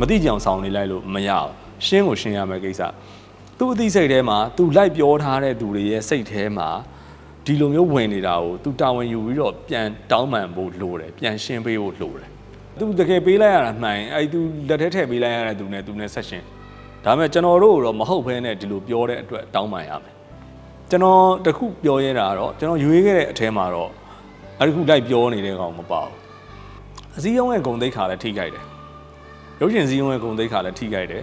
မသိကြအောင်ဆောင်နေလိုက်လို့မရဘူးရှင်းကိုရှင်းရမယ်ကိစ္စသူ့အသိစိတ်ထဲမှာသူလိုက်ပြောထားတဲ့သူတွေရဲ့စိတ်ထဲမှာဒီလိုမျိုးဝင်နေတာကိုသူတာဝန်ယူပြီးတော့ပြန်တောင်းပန်ဖို့လိုတယ်ပြန်ရှင်းပေးဖို့လိုတယ်သူတကယ်ပေးလိုက်ရတာမှန်ရင်အဲ့ဒီသူလက်ထဲထည့်ပေးလိုက်ရတဲ့သူနဲ့သူနဲ့ဆက်ရှင်းဒါပေမဲ့ကျွန်တော်တို့တော့မဟုတ်ဘဲနဲ့ဒီလိုပြောတဲ့အတွက်တောင်းပန်ရမယ်ကျွန်တော်တခုပြောရဲတာကတော့ကျွန်တော်ရွေးခဲ့တဲ့အထဲမှာတော့အဲ့ဒီခုလိုက်ပြောနေတဲ့ကောင်မပါဘူးအစည်းအရုံးရဲ့ဂုံတိတ်ခါလည်းထိခိုက်တယ် ရုပ်ရှင်စည်းရုံးရဲ့ဂုံတိတ်ခါလည်းထိခိုက်တယ်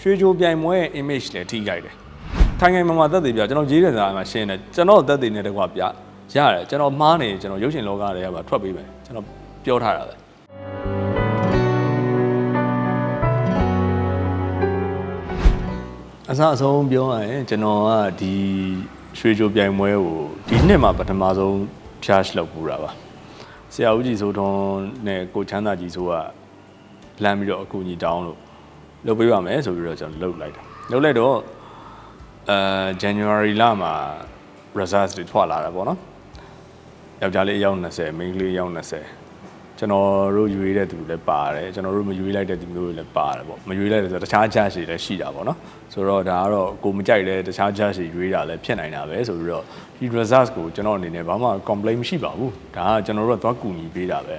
ရွှေကြိုပြိုင်ပွဲရဲ့ image လည်းထိခိုက်တယ်ထိုင်ငယ်မှာမှာသက်သေပြကျွန်တော်ရေးတဲ့စာမှာရှင်းတယ်ကျွန်တော်သက်သေနဲ့တကွာပြရတယ်ကျွန်တော်မှားနေကျွန်တော်ရုပ်ရှင်လောကတွေကပါထွက်ပေးမယ်ကျွန်တော်ပြောထားတာပဲအစအဆုံးပြောရရင်ကျွန်တော်ကဒီရွှေကြိုပြိုင်ပွဲကိုဒီနှစ်မှာပထမဆုံး charge လုပ်ပူတာပါဆရာဦးကြည်စိုးထွန်းနဲ့ကိုချမ်းသာကြီးစိုးက လမ်းပြီးတော့အကူအညီတောင်းလို့လုပ်ပေးပါမယ်ဆိုပြီးတော့ကျွန်တော်လုပ်လိုက်တာလုပ်လိုက်တော့အဲ January လမှာ results တွေထွက်လာတာပေါ့နော်ယောက်ျားလေးအယောက်20မိန်းကလေးအယောက်20ကျွန်တော်တို့ယူရတဲ့သူလည်းပါတယ်ကျွန်တော်တို့မယူရလိုက်တဲ့သူမျိုးတွေလည်းပါတယ်ပေါ့မယူရလိုက်တဲ့ဆိုတော့တခြား judge တွေလည်းရှိတာပေါ့နော်ဆိုတော့ဒါကတော့ကိုမကြိုက်တဲ့တခြား judge တွေယူရတာလည်းဖြစ်နိုင်တာပဲဆိုပြီးတော့ဒီ results ကိုကျွန်တော်အနေနဲ့ဘာမှ complaint မရှိပါဘူးဒါကကျွန်တော်တို့ကသွားကူညီပေးတာပဲ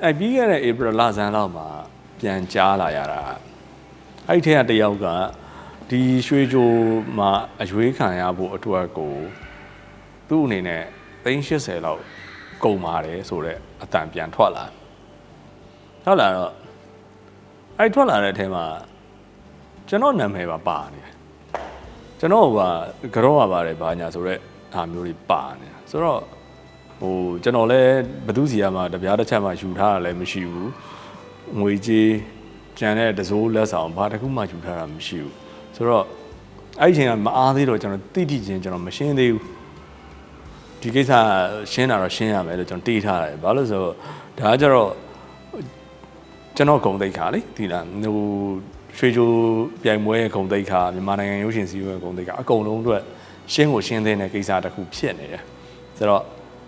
အဲပြီးခဲ့တဲ့ April လဆန်းလောက်မှာပြန်ကြားလာရတာအဲ့ဒီထဲကတယောက်ကဒီရွှေကြိုမှာအရွေးခံရဖို့အတွက်ကိုသူ့အနေနဲ့380လောက်ကုန်ပါတယ်ဆိုတော့အတန်ပြန်ထွက်လာထွက်လာတော့အဲ့ထွက်လာတဲ့အထဲမှာကျွန်တော်နာမည်ပါပါနေတယ်ကျွန်တော်ကကြောကပါတယ်ဘာညာဆိုတော့အားမျိုးတွေပါနေတာဆိုတော့ ဟိုကျွန်တော်လည်းဘသူစီကမှတပြားတစ်ချက်မှယူထားတာလည်းမရှိဘူးငွေကြေးကြံတဲ့တစိုးလက်ဆောင်ဘာတစ်ခုမှယူထားတာမရှိဘူးဆိုတော့အဲ့ဒီအချိန်ကမအားသေးတော့ကျွန်တော်တိတိချင်းကျွန်တော်မရှင်းသေးဘူးဒီကိစ္စရှင်းတာတော့ရှင်းရမယ်လို့ကျွန်တော်တေးထားတယ်ဘာလို့လဲဆိုတော့ဒါကကြတော့ကျွန်တော်ဂုံတိတ်ခါလေဒီလားဟိုရွှေချိုးပြိုင်ပွဲရဲ့ဂုံတိတ်ခါမြန်မာနိုင်ငံရုပ်ရှင်စည်းဝေးဂုံတိတ်ခါအကုန်လုံးအတွက်ရှင်းကိုရှင်းတဲ့ကိစ္စတစ်ခုဖြစ်နေတယ်ဆိုတော့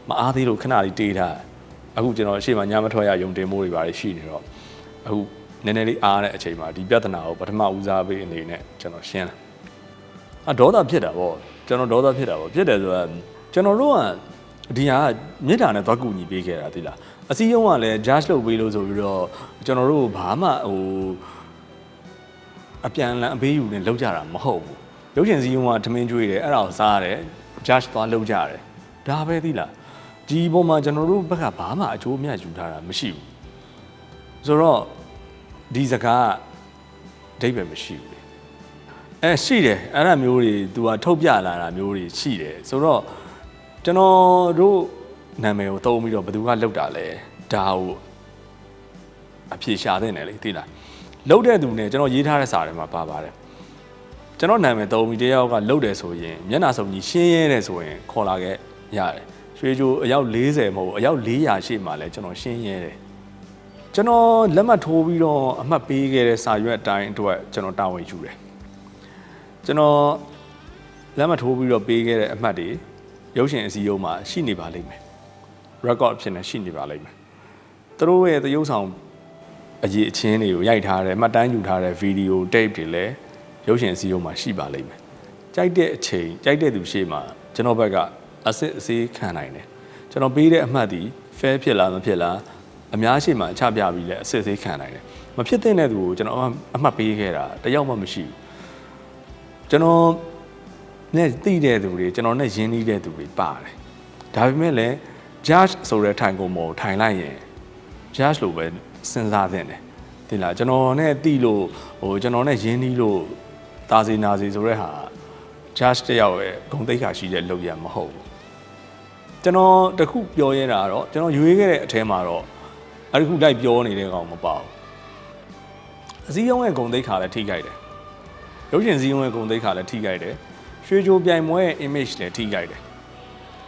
မအားသေးလို့ခဏလေးတေးထားအခုကျွန်တော်အရှိမညမထွက်ရယုံတင်မိုးတွေပါရှိနေတော့အခုနည်းနည်းလေးအားတဲ့အချိန်မှာဒီပြဿနာကိုပထမဦးစားပေးအနေနဲ့ကျွန်တော်ရှင်းတယ်အဒေါသဖြစ်တာပေါ့ကျွန်တော်ဒေါသဖြစ်တာပေါ့ဖြစ်တယ်ဆိုတော့ကျွန်တော်တို့ကဒီဟာမြေတာနဲ့သွားကူညီပေးခဲ့တာသိလားအစည်းအရုံးကလည်း judge လုပ်ပေးလို့ဆိုပြီးတော့ကျွန်တော်တို့ဘာမှဟိုအပြန်အလှန်အပေးယူနေလောက်ကြတာမဟုတ်ဘူးရုပ်ရှင်စည်းရုံးကထမင်းကျွေးတယ်အဲ့ဒါကိုစားရတယ် judge သွားလောက်ကြတယ်ဒါပဲသိလား ဒီပုံမှာကျွန်တော်တို့ဘက်ကဘာမှအကျိုးအမြတ်ယူထားတာမရှိဘူးဆိုတော့ဒီစကားအဓိပ္ပာယ်မရှိဘူးလေအဲရှိတယ်အဲ့ဒါမျိုးတွေ तू ကထုတ်ပြလာတာမျိုးတွေရှိတယ်ဆိုတော့ကျွန်တော်တို့နာမည်ကိုသုံးပြီးတော့ဘယ်သူကလောက်တာလဲဒါကိုအဖြေရှာတဲ့နယ်လေသိလားလောက်တဲ့သူနဲ့ကျွန်တော်ရေးထားတဲ့စာထဲမှာပါပါတယ်ကျွန်တော်နာမည်သုံးပြီးတယောက်ကလောက်တယ်ဆိုရင်မျက်နှာစုံကြီးရှင်းရဲတယ်ဆိုရင်ခေါ်လာခဲ့ရတယ် ရွှေကြိုအယောက်40မဟုတ်ဘူးအယောက်400ရှိမှလဲကျွန်တော်ရှင်းရဲတယ်ကျွန်တော်လက်မှတ်ထိုးပြီးတော့အမှတ်ပေးခဲ့တဲ့စာရွက်အတိုင်းအတွက်ကျွန်တော်တာဝန်ယူတယ်ကျွန်တော်လက်မှတ်ထိုးပြီးတော့ပေးခဲ့တဲ့အမှတ်တွေရုပ်ရှင်အစည်းအရုံးမှာရှိနေပါလိမ့်မယ် record အဖြစ်နဲ့ရှိနေပါလိမ့်မယ်သူတို့ရဲ့သရုပ်ဆောင်အရေးအချင်းတွေကိုရိုက်ထားတယ်မှတ်တမ်းယူထားတဲ့ဗီဒီယို tape တွေလည်းရုပ်ရှင်အစည်းအရုံးမှာရှိပါလိမ့်မယ်ကြိုက်တဲ့အချိန်ကြိုက်တဲ့သူရှေ့မှာကျွန်တော်ဘက်က အစစ်အစေးခံနိုင်တယ်ကျွန်တော်ပေးတဲ့အမှတ်ဒီ fair ဖြစ်လားမဖြစ်လားအများရှိမှအချပြပြီးလဲအစစ်အစေးခံနိုင်တယ်မဖြစ်တဲ့သူကိုကျွန်တော်အမှတ်ပေးခဲ့တာတယောက်မှမရှိဘူးကျွန်တော်နဲ့သိတဲ့သူတွေကျွန်တော်နဲ့ရင်းနှီးတဲ့သူတွေပါတယ်ဒါပေမဲ့လည်း judge ဆိုတဲ့ထိုင်ကုန်ပေါ်ထိုင်လိုက်ရင် judge လို့ပဲစဉ်းစားသင့်တယ်ဒီလားကျွန်တော်နဲ့တိလို့ဟိုကျွန်တော်နဲ့ရင်းနှီးလို့တာစီနာစီဆိုတဲ့ဟာ judge တယောက်ရဲ့ဂုံတိတ်ခါရှိတဲ့လုပ်ရမဟုတ်ဘူး ကျွန်တော်တခုပြောရဲတာကတော့ကျွန်တော်ရွေးခဲ့တဲ့အထဲမှာတော့အဲ့ဒီခုလိုက်ပြောနေတဲ့ကောင်မပေါ့အစည်းအရုံးရဲ့ဂုံတိတ်ခါလည်းထိခိုက်တယ်ရုပ်ရှင်စည်းအရုံးရဲ့ဂုံတိတ်ခါလည်းထိခိုက်တယ်ရွှေကြိုပြိုင်ပွဲရဲ့ image လည်းထိခိုက်တယ်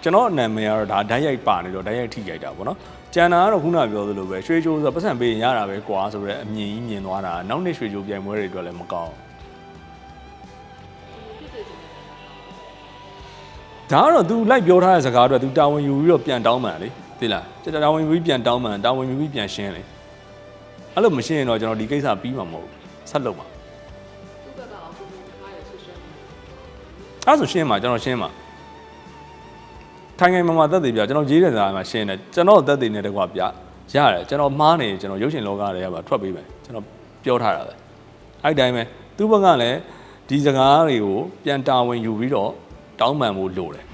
ကျွန်တော်နာမည်ကတော့ဒါဓာတ်ရိုက်ပါနေတော့ဓာတ်ရိုက်ထိခိုက်တာပေါ့နော်ကျန်တာကတော့ခုနပြောသလိုပဲရွှေကြိုဆိုပတ်စံပေးရင်ရတာပဲကွာဆိုတော့အမြင်ကြီးမြင်သွားတာနောက်နေ့ရွှေကြိုပြိုင်ပွဲတွေအတွက်လည်းမကောင်း ဒါကတော့ तू လိုက်ပြောထားတဲ့စကားအတွက် तू တာဝန်ယူပြီးတော့ပြန်တောင်းပန်လေသိလားတာဝန်ယူပြီးပြန်တောင်းပန်တာဝန်ယူပြီးပြန်ရှင်းလေအဲ့လိုမရှင်းရင်တော့ကျွန်တော်ဒီကိစ္စပြီးမှာမဟုတ်ဘူးဆက်လုပ်ပါသူ့ဘက်ကအောင်ကိုကိုထားရဆိုရှယ်မီဒီယာအဲ့ဒါဆိုရှင်းမှာကျွန်တော်ရှင်းမှာထိုင်ငယ်မှာမှာတက်တည်ပြကျွန်တော်ရေးတဲ့ဇာတ်မှာရှင်းတယ်ကျွန်တော်တက်တည်နေတကွာပြရတယ်ကျွန်တော်မှားနေကျွန်တော်ရုပ်ရှင်လောကတွေကပါထွက်ပေးမယ်ကျွန်တော်ပြောထားတာပဲအဲ့ဒီတိုင်းပဲသူ့ဘက်ကလည်းဒီစကားတွေကိုပြန်တာဝန်ယူပြီးတော့ တောင်းပန်ဖို့လိုတယ်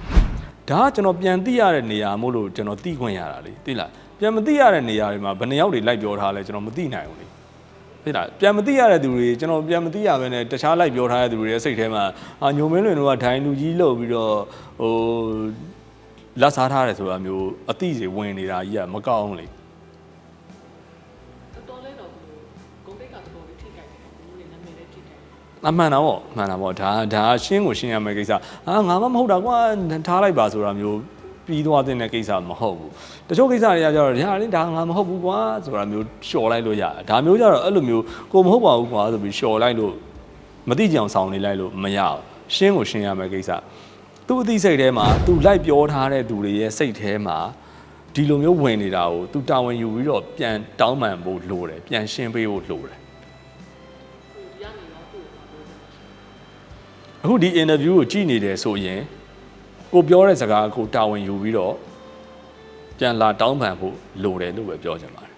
ဒါကကျွန်တော်ပြန်သိရတဲ့နေရာမို့လို့ကျွန်တော်သိခွင့်ရတာလေသိလားပြန်မသိရတဲ့နေရာတွေမှာဘယ်နှယောက်တွေလိုက်ပြောထားလဲကျွန်တော်မသိနိုင်ဘူးလေသိလားပြန်မသိရတဲ့သူတွေကျွန်တော်ပြန်မသိရဘဲနဲ့တခြားလိုက်ပြောထားတဲ့သူတွေရဲ့စိတ်ထဲမှာအာညုံမင်းလွင်တို့ကဒိုင်လူကြီးလှုပ်ပြီးတော့ဟိုလက်စားထားတယ်ဆိုတာမျိုးအသိစီဝင်နေတာကြီးကမကောင်းဘူးလေ အမှန်တော့ဗောမှန်တာဗောဒါဒါရှင်းကိုရှင်းရမယ့်ကိစ္စအာငါမှမဟုတ်တာကွာထားလိုက်ပါဆိုတာမျိုးပြီးသွားတဲ့ကိစ္စမဟုတ်ဘူးတချို့ကိစ္စတွေကကြတော့ညာလေဒါငါမဟုတ်ဘူးကွာဆိုတာမျိုးလျှော်လိုက်လို့ရတယ်ဒါမျိုးကြတော့အဲ့လိုမျိုးကိုမဟုတ်ပါဘူးကွာဆိုပြီးလျှော်လိုက်လို့မသိကြအောင်ဆောင်နေလိုက်လို့မရဘူးရှင်းကိုရှင်းရမယ့်ကိစ္စသူ့အသိစိတ်ထဲမှာသူလိုက်ပြောထားတဲ့သူတွေရဲ့စိတ်ထဲမှာဒီလိုမျိုးဝင်နေတာကိုသူတာဝန်ယူပြီးတော့ပြန်တောင်းပန်ဖို့လိုတယ်ပြန်ရှင်းပေးဖို့လိုတယ် အခုဒီ interview ကိုကြည့်နေတယ်ဆိုရင်ကိုပြောတဲ့စကားကိုတာဝန်ယူပြီးတော့ပြန်လာတောင်းပန်ဖို့လိုတယ်လို့ပဲပြောချင်ပါတယ်